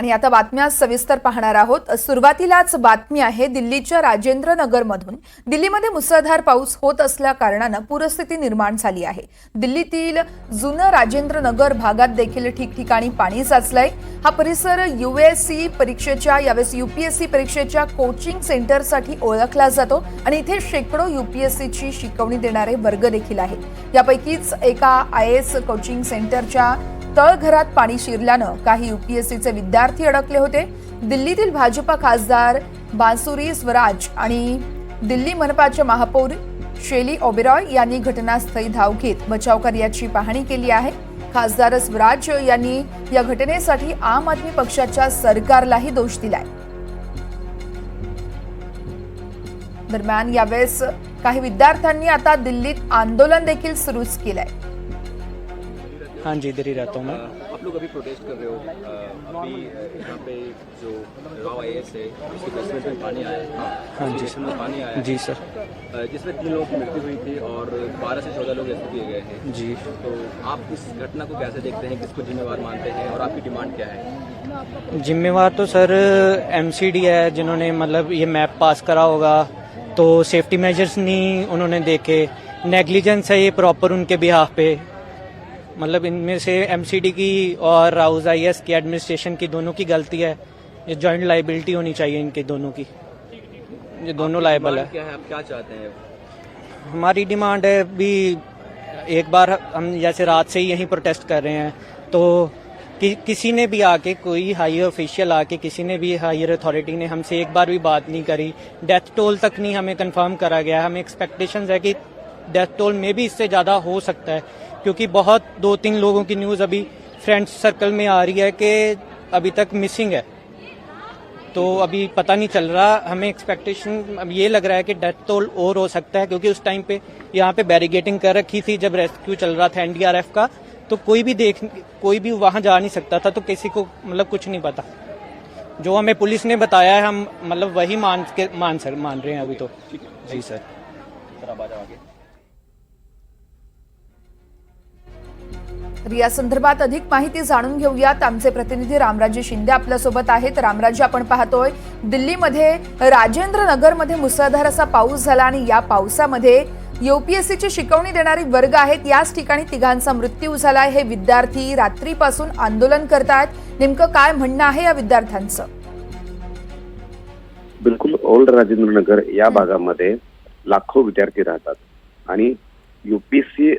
आणि आता बातम्या सविस्तर पाहणार आहोत. सुरुवातीलाच बातमी आहे दिल्लीच्या राजेंद्र नगरमधून दिल्लीमध्ये मुसळधार पाऊस होत असल्या कारणानं पूरस्थिती निर्माण झाली आहे. दिल्लीतील जुनं राजेंद्र नगर भागात देखील ठिकठिकाणी पाणी साचलंय. हा परिसर युएससी परीक्षेच्या यावेळेस युपीएससी परीक्षेच्या कोचिंग सेंटरसाठी ओळखला जातो आणि इथे शेकडो युपीएससीची शिकवणी देणारे वर्ग देखील आहेत. यापैकीच एका आय एस कोचिंग सेंटरच्या तळघरात पाणी शिरल्यानं काही युपीएससीचे विद्यार्थी अडकले होते. दिल्लीतील भाजपा खासदार बांसुरी स्वराज आणि दिल्ली मनपाचे महापौर शेली ओबेरॉय यांनी घटनास्थळी धाव घेत बचाव कार्याची पाहणी केली आहे. खासदार स्वराज यांनी या घटनेसाठी आम आदमी पक्षाच्या सरकारलाही दोष दिलाय. दरम्यान यावेळेस काही विद्यार्थ्यांनी आता दिल्लीत आंदोलन देखील सुरूच केलंय. हाँ जी इधर ही रहता हूँ मैं। आप लोग अभी प्रोटेस्ट कर रहे हो। अभी यहाँ पे जो आई है उसके बेसमेंट में पानी आया हाँ। जी। सर पानी आया जी सर। जिसमें तीन लोगों की मृत्यु हुई थी और बारह से चौदह लोग रेस्क्यू किए गए हैं। जी। तो आप इस घटना को कैसे देखते हैं? किसको जिम्मेवार मानते हैं? और आपकी डिमांड क्या है? जिम्मेवार तो सर एमसीडी है जिन्होंने मतलब ये मैप पास करा होगा। तो सेफ्टी मेजर्स नहीं उन्होंने देखे। नेग्लिजेंस है ये प्रॉपर उनके बिहाफ पे। मतलब इनमें से एमसीडी की और राउज आई की एडमिनिस्ट्रेशन की दोनों की गलती है। ये जॉइंट लाइबिलिटी होनी चाहिए इनकी दोनों की। ये दोनों लाइबल है। क्या है? आप क्या चाहते हैं? हमारी डिमांड है भी एक बार हम जैसे रात से ही यहीं प्रोटेस्ट कर रहे हैं तो कि, किसी ने भी आके कोई हायर ऑफिशियल आके किसी ने भी हायर अथॉरिटी ने हमसे एक बार भी बात नहीं करी। डेथ टोल तक नहीं हमें कंफर्म करा गया। हमें एक्सपेक्टेशन है कि डेथ टोल में भी इससे ज़्यादा हो सकता है क्योंकि बहुत दो तीन लोगों की न्यूज़ अभी फ्रेंड्स सर्कल में आ रही है कि अभी तक मिसिंग है। तो अभी पता नहीं चल रहा हमें एक्सपेक्टेशन अब ये लग रहा है कि डेथ टोल और हो सकता है क्योंकि उस टाइम पे यहाँ पे बैरिगेटिंग कर रखी थी जब रेस्क्यू चल रहा था एनडीआरएफ का तो कोई भी देख कोई भी वहाँ जा नहीं सकता था तो किसी को मतलब कुछ नहीं पता। जो हमें पुलिस ने बताया है हम मतलब वही मान के मान सर मान रहे हैं अभी तो। जी सर। तर या संदर्भात अधिक माहिती जाणून घेऊयात. आमचे प्रतिनिधी रामराजे शिंदे आपल्यासोबत आहेत. रामराजे आपण पाहतोय दिल्लीमध्ये राजेंद्र नगरमध्ये मुसळधार असा पाऊस झाला आणि या पावसामध्ये युपीएससीची शिकवणी देणारी वर्ग आहेत. याच ठिकाणी तिघांचा मृत्यू झालाय हे विद्यार्थी रात्रीपासून आंदोलन करतायत. नेमकं काय म्हणणं आहे या विद्यार्थ्यांचं? बिलकुल ओल्ड राजेंद्र नगर या भागामध्ये लाखो विद्यार्थी राहतात. आणि युपीएससी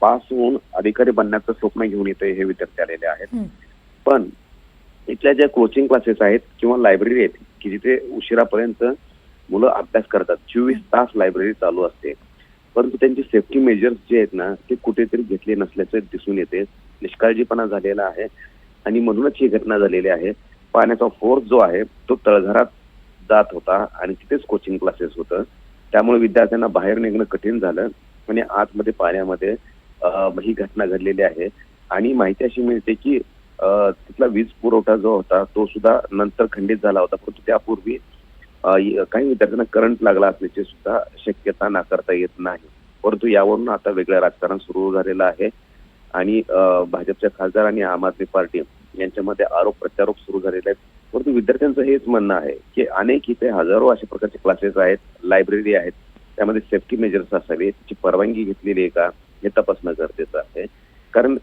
पास होऊन अधिकारी बनण्याचं स्वप्न घेऊन इथे हे विद्यार्थी आलेले आहेत. पण इथल्या ज्या कोचिंग क्लासेस आहेत किंवा लायब्ररी आहेत की जिथे उशिरापर्यंत मुलं अभ्यास करतात चोवीस तास लायब्ररी चालू असते. परंतु त्यांचे सेफ्टी मेजर्स जे आहेत ना ते कुठेतरी घेतले नसल्याचे दिसून येते. निष्काळजीपणा झालेला आहे आणि म्हणूनच ही घटना झालेली आहे. पाण्याचा फोर्स जो आहे तो तळघरात जात होता आणि तिथेच कोचिंग क्लासेस होतं. त्यामुळे विद्यार्थ्यांना बाहेर निघणं कठीण झालं. आणि आतमध्ये पाण्यामध्ये ही घटना घडलेली आहे. आणि माहिती अशी मिळते की तिथला वीज पुरवठा जो होता तो सुद्धा नंतर खंडित झाला होता. परंतु त्यापूर्वी काही विद्यार्थ्यांना करंट लागला असल्याची सुद्धा शक्यता नाकारता येत नाही. परंतु यावरून आता वेगळं राजकारण सुरू झालेलं आहे. आणि भाजपच्या खासदार आणि आम आदमी पार्टी यांच्यामध्ये आरोप प्रत्यारोप सुरू झालेले आहेत. परंतु विद्यार्थ्यांचं हेच म्हणणं आहे की अनेक इथे हजारो अशा प्रकारचे क्लासेस आहेत लायब्ररी आहेत. त्यामध्ये सेफ्टी मेजर्स असावे त्याची परवानगी घेतलेली आहे का हे तपासणं गरजेचं आहे. कारण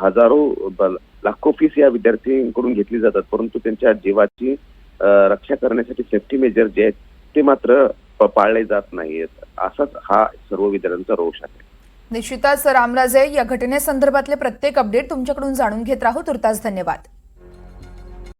हजारो लाखो फीस या विद्यार्थ्यांकडून घेतली जातात परंतु त्यांच्या जीवाची रक्षा करण्यासाठी सेफ्टी मेजर जे आहेत ते मात्र पाळले जात नाहीत असाच हा सर्व विद्यार्थ्यांचा रोष आहे. निश्चितच रामराजे या घटनेसंदर्भातले प्रत्येक अपडेट तुमच्याकडून जाणून घेत राहू. तुर्तास धन्यवाद.